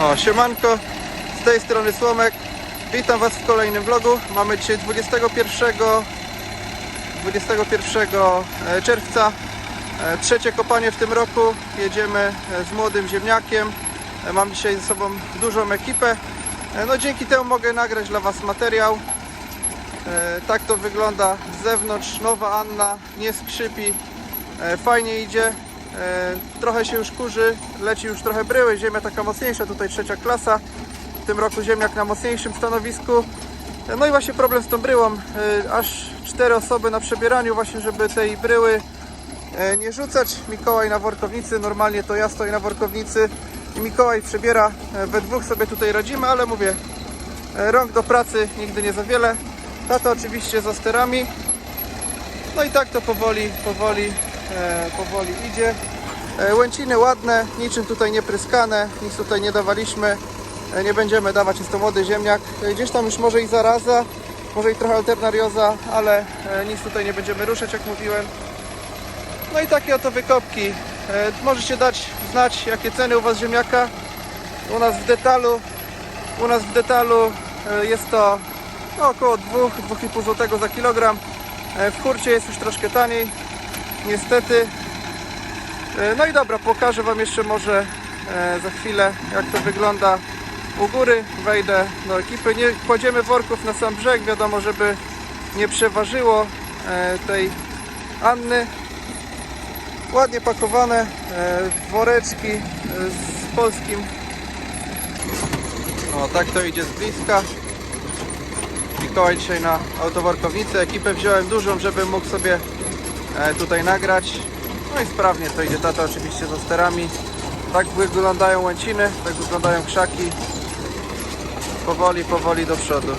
O, siemanko, z tej strony Słomek. Witam Was w kolejnym vlogu. Mamy dzisiaj 21, 21 e, czerwca. E, Trzecie kopanie w tym roku. Jedziemy e, z młodym ziemniakiem. Mam dzisiaj ze sobą dużą ekipę. No dzięki temu mogę nagrać dla Was materiał. Tak to wygląda z zewnątrz. Nowa Anna nie skrzypi. Fajnie idzie. E, Trochę się już kurzy. Leci już trochę bryły. Ziemia taka mocniejsza. Tutaj trzecia klasa. W tym roku ziemniak na mocniejszym stanowisku. E, No i właśnie problem z tą bryłą. E, Aż cztery osoby na przebieraniu właśnie, żeby tej bryły nie rzucać. Mikołaj na workownicy. Normalnie to ja stoję na workownicy. I Mikołaj przebiera. We dwóch sobie tutaj radzimy, ale mówię, Rąk do pracy nigdy nie za wiele. Tata oczywiście za sterami. No i tak to powoli, powoli, powoli idzie. E, łęciny ładne, niczym tutaj nie pryskane, nic tutaj nie dawaliśmy. E, nie będziemy dawać, jest to młody ziemniak. E, gdzieś tam już może i zaraza, może i trochę alternarioza, ale nic tutaj nie będziemy ruszać, jak mówiłem. No i takie oto wykopki. Możecie dać znać, jakie ceny u Was ziemniaka. U nas w detalu u nas w detalu jest to no, około 2-2,5 zł za kilogram. W kurcie jest już troszkę taniej, niestety. E, No i dobra, pokażę Wam jeszcze może e, za chwilę jak to wygląda u góry. Wejdę do ekipy. Nie kładziemy worków na sam brzeg, wiadomo, żeby nie przeważyło e, tej Anny. Ładnie pakowane woreczki z polskim o, tak to idzie z bliska. Mikołaj dzisiaj na autoworkownicy. Ekipę wziąłem dużą, żeby mógł sobie tutaj nagrać. No i sprawnie to idzie. Tata oczywiście za sterami. Tak wyglądają łęciny, tak wyglądają krzaki. Powoli, powoli do przodu.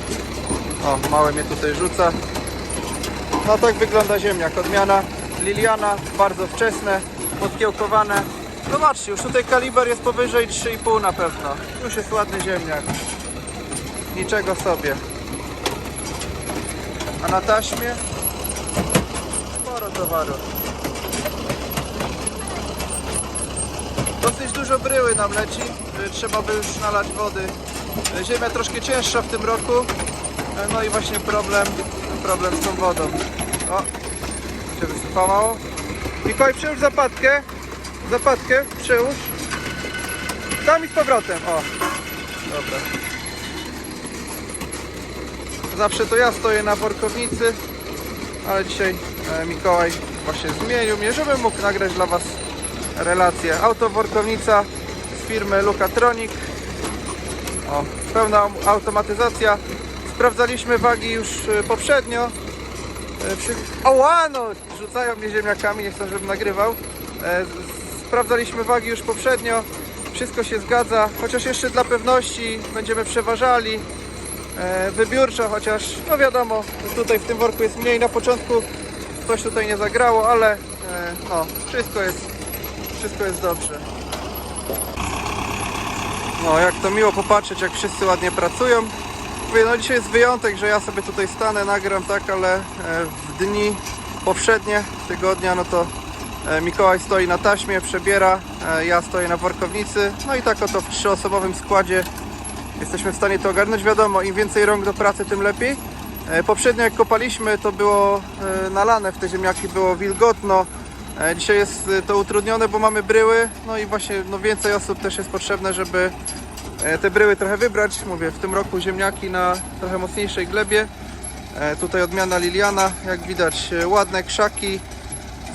O, małe mnie tutaj rzuca. No tak wygląda ziemniak. Odmiana Liliana, bardzo wczesne, podkiełkowane. Zobaczcie, już tutaj kaliber jest powyżej 3,5 na pewno. Już jest ładny ziemniak. Niczego sobie. A na taśmie sporo towaru. Dosyć dużo bryły nam leci. y, Trzeba by już nalać wody. Y, Ziemia troszkę cięższa w tym roku. Y, No i właśnie problem, problem z tą wodą. O, się wysypało. Mikołaj, przyłóż zapadkę. Zapadkę, przyłóż. Tam i z powrotem. O, dobra. Zawsze to ja stoję na workownicy, ale dzisiaj e, Mikołaj właśnie zmienił mnie, żebym mógł nagrać dla Was relację. Autoworkownica z firmy Lukatronic. O, pełna automatyzacja. Sprawdzaliśmy wagi już e, poprzednio. E, Przy... Ała, no! Rzucają mnie ziemniakami, nie chcą, żebym nagrywał. Z- Sprawdzaliśmy wagi już poprzednio. Wszystko się zgadza, chociaż jeszcze dla pewności będziemy przeważali. Wybiórczo, chociaż no wiadomo, tutaj w tym worku jest mniej na początku. Coś tutaj nie zagrało, ale no, wszystko jest, wszystko jest dobrze. No, jak to miło popatrzeć, jak wszyscy ładnie pracują. No dzisiaj jest wyjątek, że ja sobie tutaj stanę, nagram tak, ale e, w dni poprzednie tygodnia, no to e, Mikołaj stoi na taśmie, przebiera, e, ja stoję na workownicy. No i tak oto w trzyosobowym składzie jesteśmy w stanie to ogarnąć. Wiadomo, im więcej rąk do pracy, tym lepiej. Poprzednio jak kopaliśmy, to było nalane w te ziemniaki, było wilgotno. E, Dzisiaj jest e, to utrudnione, bo mamy bryły, no i właśnie no, więcej osób też jest potrzebne, żeby e, te bryły trochę wybrać. Mówię, w tym roku ziemniaki na trochę mocniejszej glebie. Tutaj odmiana Liliana, jak widać, ładne krzaki,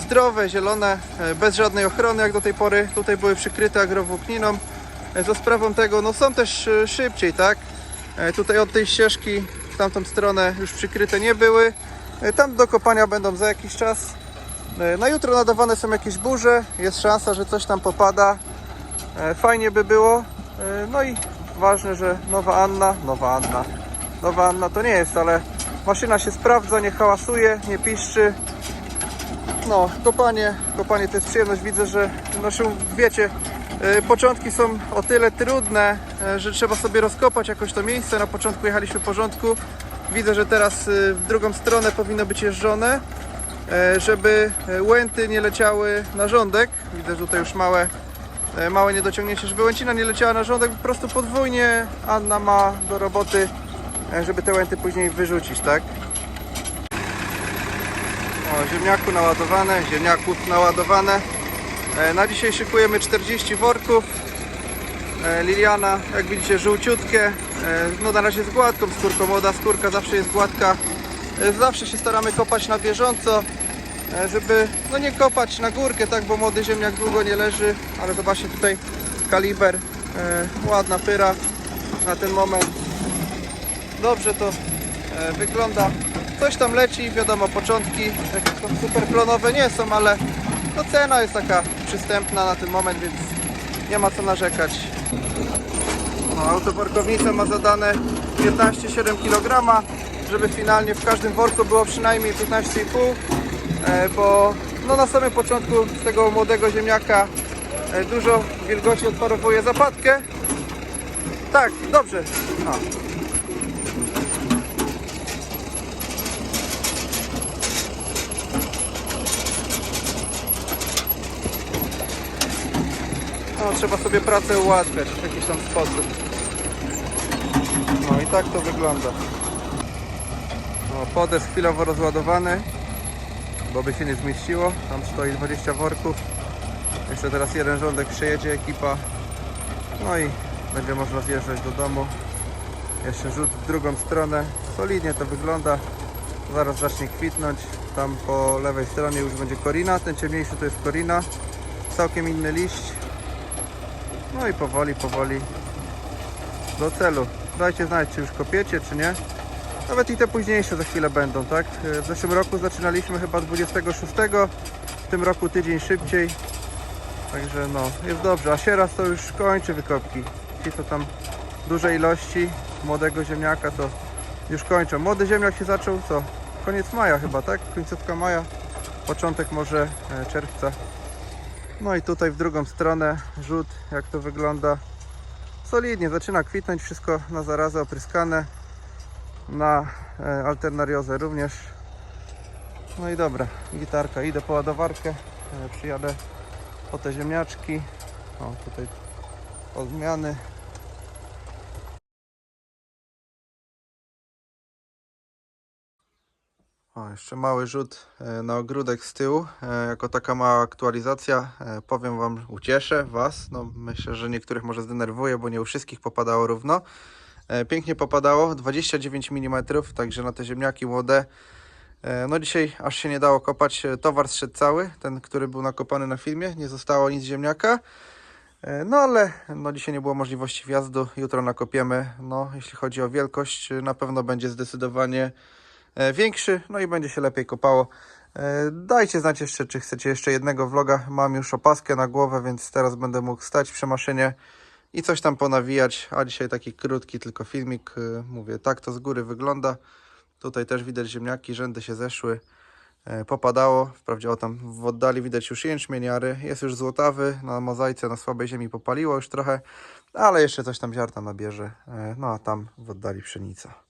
zdrowe, zielone, bez żadnej ochrony jak do tej pory. Tutaj były przykryte agrowłókniną. Za sprawą tego, no są też szybciej, tak? Tutaj od tej ścieżki w tamtą stronę już przykryte nie były. Tam do kopania będą za jakiś czas. E, Na jutro nadawane są jakieś burze, jest szansa, że coś tam popada. E, Fajnie by było. E, No i ważne, że nowa Anna, nowa Anna, nowa Anna to nie jest, ale maszyna się sprawdza, nie hałasuje, nie piszczy. No, kopanie, kopanie to jest przyjemność. Widzę, że no się, wiecie, początki są o tyle trudne, że trzeba sobie rozkopać jakoś to miejsce. Na początku jechaliśmy w porządku. Widzę, że teraz w drugą stronę powinno być jeżdżone, żeby e, łęty nie leciały na rządek. Że tutaj już małe e, małe niedociągnięcie, żeby łęcina nie leciała na rządek, po prostu podwójnie Anna ma do roboty, e, żeby te łęty później wyrzucić, tak? O, ziemniaku naładowane, ziemniaków naładowane. E, Na dzisiaj szykujemy 40 worków. E, Liliana, jak widzicie, żółciutkie. E, No na razie z gładką skórką, młoda skórka zawsze jest gładka. Zawsze się staramy kopać na bieżąco, e, żeby no nie kopać na górkę, tak, bo młody ziemniak długo nie leży, ale zobaczcie tutaj kaliber, e, ładna pyra na ten moment. Dobrze to e, wygląda. Coś tam leci, wiadomo, początki jakieś super plonowe nie są, ale no cena jest taka przystępna na ten moment, więc nie ma co narzekać. No, autoworkownica ma zadane 15,7 kg, żeby finalnie w każdym worku było przynajmniej 15,5 e, bo no na samym początku z tego młodego ziemniaka e, dużo wilgoci odparowuje zapadkę. Tak, dobrze. No, trzeba sobie pracę ułatwiać w jakiś tam sposób. No i tak to wygląda. No, podes chwilowo rozładowany, bo by się nie zmieściło. Tam stoi 20 worków. Jeszcze teraz jeden rządek przejedzie ekipa. No i będzie można zjeżdżać do domu. Jeszcze rzut w drugą stronę. Solidnie to wygląda. Zaraz zacznie kwitnąć. Tam po lewej stronie już będzie korina. Ten ciemniejszy to jest korina. Całkiem inny liść. No i powoli, powoli do celu. Dajcie znać, czy już kopiecie, czy nie. Nawet i te późniejsze za chwilę będą, tak? W zeszłym roku zaczynaliśmy chyba 26, w tym roku tydzień szybciej. Także no, jest dobrze. A sieraz to już kończy wykopki. Ci, co tam duże ilości młodego ziemniaka, to już kończą. Młody ziemniak się zaczął, co? Koniec maja chyba, tak? Końcówka maja, początek może e, czerwca. No i tutaj w drugą stronę rzut, jak to wygląda. Solidnie, zaczyna kwitnąć, wszystko na zarazę opryskane. Na e, alternariozę również. No i dobra, gitarka, idę po ładowarkę, e, przyjadę po te ziemniaczki. O, tutaj odmiany. O, jeszcze mały rzut e, na ogródek z tyłu, jako taka mała aktualizacja. Powiem Wam, ucieszę Was. No, myślę, że niektórych może zdenerwuje, bo nie u wszystkich popadało równo. E, Pięknie popadało, 29 mm, także na te ziemniaki młode. E, No dzisiaj aż się nie dało kopać, e, towar zszedł cały, ten, który był nakopany na filmie, nie zostało nic ziemniaka. No ale no dzisiaj nie było możliwości wjazdu, jutro nakopiemy. No jeśli chodzi o wielkość, na pewno będzie zdecydowanie większy, no i będzie się lepiej kopało. Dajcie znać jeszcze, czy chcecie jeszcze jednego vloga. Mam już opaskę na głowę, więc teraz będę mógł stać przy maszynie i coś tam ponawijać. A dzisiaj taki krótki tylko filmik. E, Mówię, tak to z góry wygląda. Tutaj też widać ziemniaki, rzędy się zeszły. E, Popadało, wprawdzie o tam w oddali widać już jęczmieniary, jest już złotawy, na mozaice na słabej ziemi popaliło już trochę, ale jeszcze coś tam ziarna nabierze, E, no a tam w oddali pszenica.